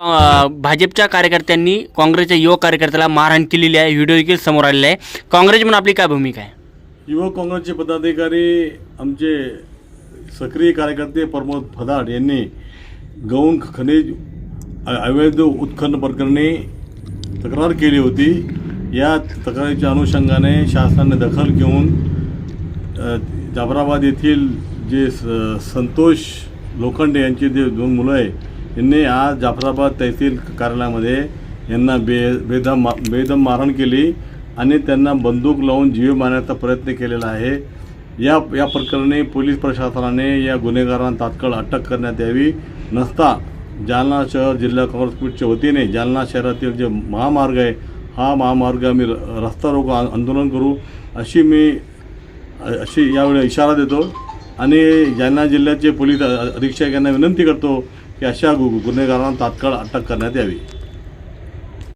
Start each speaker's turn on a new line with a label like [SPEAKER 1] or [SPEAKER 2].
[SPEAKER 1] भाजपच्या कार्यकर्त्यांनी काँग्रेसच्या युवक कार्यकर्त्याला मारहाण केलेली आहे. व्हिडिओ देखील समोर आलेला आहे. काँग्रेस म्हणून आपली काय भूमिका आहे?
[SPEAKER 2] युवक काँग्रेसचे पदाधिकारी आमचे सक्रिय कार्यकर्ते प्रमोद फदाड यांनी गौण खनिज अवैध उत्खनन प्रकरणी तक्रार केली होती. या तक्रारीच्या अनुषंगाने शासनाने दखल घेऊन जाफराबाद येथील जे स- संतोष लोखंडे यांची जे दोन मुलं आहे यांनी आज जाफराबाद तहसील कार्यालयामध्ये यांना बे बेदम मा बेदम मारहाण केली आणि त्यांना बंदूक लावून जीव मारण्याचा प्रयत्न केलेला आहे. या या प्रकरणी पोलीस प्रशासनाने या गुन्हेगारांना तात्काळ अटक करण्यात यावी. नसता जालना शहर जिल्हा काँग्रेस कमिटीच्या वतीने जालना शहरातील जे महामार्ग आहे हा महामार्ग आम्ही र- रस्ता रोको आंदोलन करू अशी मी अशी यावेळी इशारा देतो. आणि जालना जिल्ह्याचे पोलीस अधीक्षक यांना विनंती करतो की अशा गुन्हेगारांना तात्काळ अटक करण्यात यावी.